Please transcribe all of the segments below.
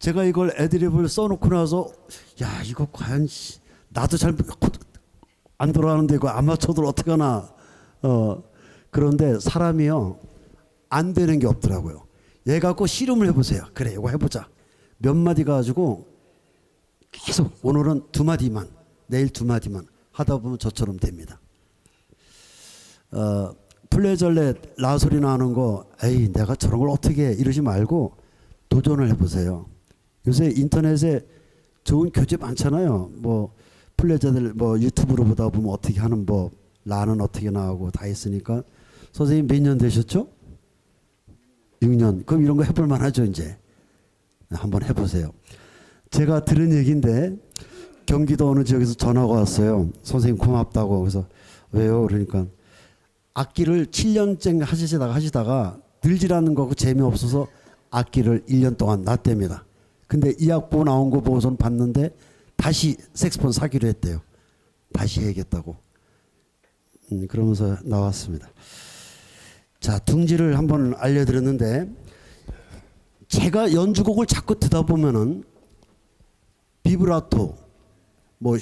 제가 이걸 애드립을 써놓고 나서 야 이거 과연 씨, 나도 잘 안 돌아가는데 이거 아마추어들 어떻게 하나 어 그런데 사람이요 안 되는 게 없더라고요. 얘 갖고 씨름을 해보세요. 그래 이거 해보자. 몇 마디 가지고 계속 오늘은 두 마디만 내일 두 마디만 하다 보면 저처럼 됩니다. 어, 플레절레 라소리 나는 거 에이 내가 저런 걸 어떻게 해 이러지 말고 도전을 해보세요. 요새 인터넷에 좋은 교재 많잖아요. 뭐 플레저들 뭐 유튜브로 보다 보면 어떻게 하는 법 라는 어떻게 나오고 다 있으니까 선생님 몇 년 되셨죠? 6년. 그럼 이런 거 해볼 만하죠 이제. 한번 해보세요. 제가 들은 얘기인데 경기도 어느 지역에서 전화가 왔어요. 선생님 고맙다고. 그래서 왜요? 그러니까 악기를 7년째 하시다가 하시다가 늘질 않는 거고 재미없어서 악기를 1년 동안 놨답니다. 근데 이 악보 나온 거 보고선 봤는데 다시 색스폰 사기로 했대요. 다시 해야겠다고. 음, 그러면서 나왔습니다. 자, 둥지를 한번 알려드렸는데 제가 연주곡을 자꾸 듣다 보면은 비브라토 뭐,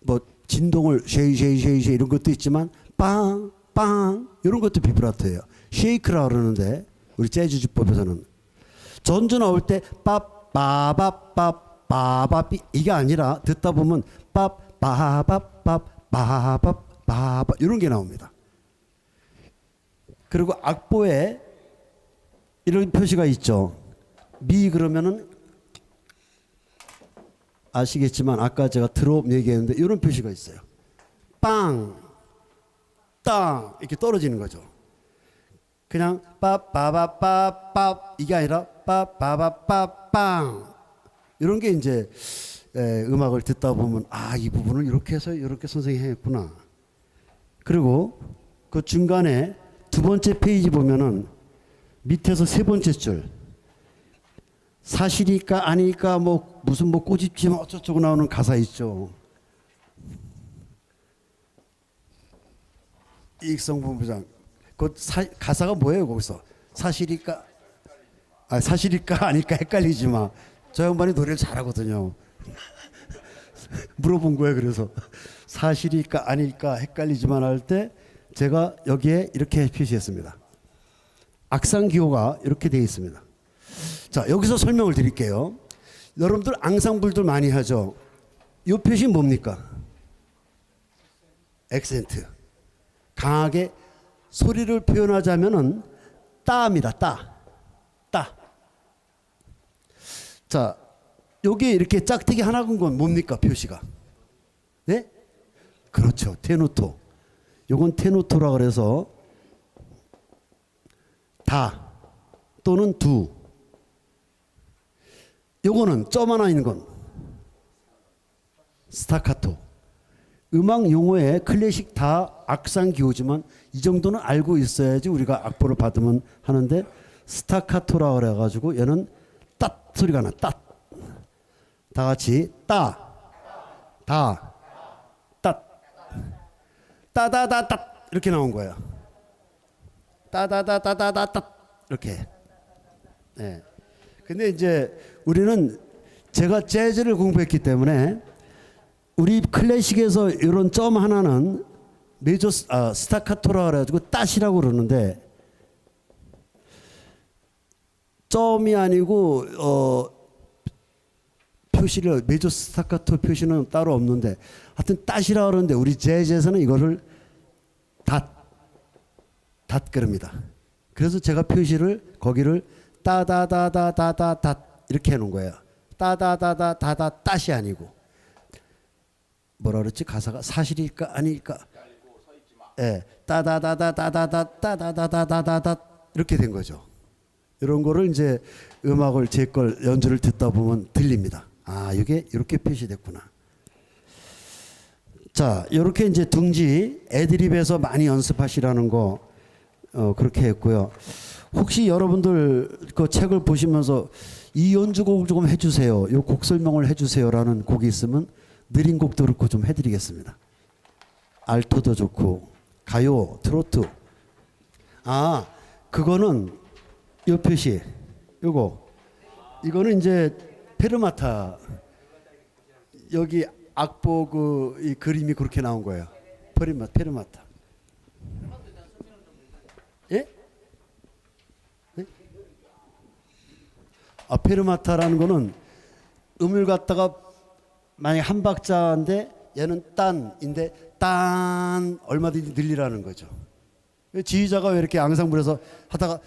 뭐 진동을 쉐이 쉐이 쉐이 쉐이 이런 것도 있지만 빵, 빵 이런 것도 비브라토예요. 쉐이크라 그러는데 우리 재즈 주법에서는 전주 나올 때 빠 빠바빠 빠바삐 이게 아니라 듣다 보면 빠빠바빠 빠바바바 이런 게 나옵니다. 그리고 악보에 이런 표시가 있죠. 미 그러면은 아시겠지만 아까 제가 드롭 얘기했는데 이런 표시가 있어요. 빵, 땅 이렇게 떨어지는 거죠. 그냥 빠빠바빠빠 이게 아니라 빠빠바빠 빵 이런 게 이제 에, 음악을 듣다 보면 아 이 부분을 이렇게 해서 이렇게 선생님이 했구나. 그리고 그 중간에 두 번째 페이지 보면은 밑에서 세 번째 줄 사실일까 아닐까 뭐 무슨 뭐 꼬집지 뭐 어쩌고 나오는 가사 있죠. 이익성 본부장 그 사, 가사가 뭐예요 거기서 사실일까 아 사실일까 아닐까 헷갈리지 마. 저 양반이 노래를 잘하거든요. 물어본 거예요 그래서 사실일까 아닐까 헷갈리지만 할 때 제가 여기에 이렇게 표시했습니다. 악상 기호가 이렇게 되어 있습니다. 자, 여기서 설명을 드릴게요. 여러분들 앙상블들 많이 하죠. 이 표시 뭡니까? 액센트. 강하게 소리를 표현하자면은 따입니다. 따. 따. 자, 여기 이렇게 짝대기 하나 건 뭡니까? 표시가. 네? 그렇죠. 테노토. 요건 테노토라 그래서 다 또는 두. 요거는 점 하나 있는 건 스타카토. 음악 용어에 클래식 다 악상 기호지만 이 정도는 알고 있어야지 우리가 악보를 받으면 하는데 스타카토라 그래 가지고 얘는 땄 소리가 나. 땄. 다 같이 따. 다. 땄. 따다다따 이렇게 나온 거예요. 따다다다다다따 이렇게. 네. 근데 이제 우리는 제가 재즈를 공부했기 때문에 우리 클래식에서 이런 점 하나는 메조 스- 아, 스타카토라 그래가지고 따시라고 그러는데 점이 아니고 어 표시를 메조 스타카토 표시는 따로 없는데 하여튼 따시라 그러는데 우리 재즈에서는 이거를 닷, 닷 그럽니다. 그래서 제가 표시를 거기를 따다다다다다다 이렇게 해 놓은 거예요. 따다다다다다 따시 아니고 뭐라 그랬지 가사가 사실일까 아닐까? 예, 따다다다다다다 따다다다다다다 이렇게 된 거죠. 이런 거를 이제 음악을 제 걸 연주를 듣다 보면 들립니다. 아, 이게 이렇게 표시됐구나. 자, 이렇게 이제 둥지 애드립에서 많이 연습하시라는 거 어, 그렇게 했고요. 혹시 여러분들 그 책을 보시면서 이 연주곡을 조금 해주세요. 요곡 설명을 해주세요라는 곡이 있으면 느린 곡도 그렇고 좀 해드리겠습니다. 알토도 좋고 가요, 트로트. 아, 그거는 요 표시, 요거. 이거는 이제 페르마타 여기 악보 그이 그림이 그렇게 나온 거예요. 페르마 페르마타. 예? 예? 아 페르마타라는 거는 음을 갖다가 만약 한 박자인데 얘는 딴인데 딴 얼마든지 늘리라는 거죠. 지휘자가 왜 이렇게 앙상블에서 하다가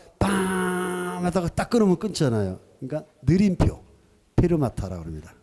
빵 하다가 딱 끊으면 끊잖아요. 그러니까 느림표 페르마타라고 합니다.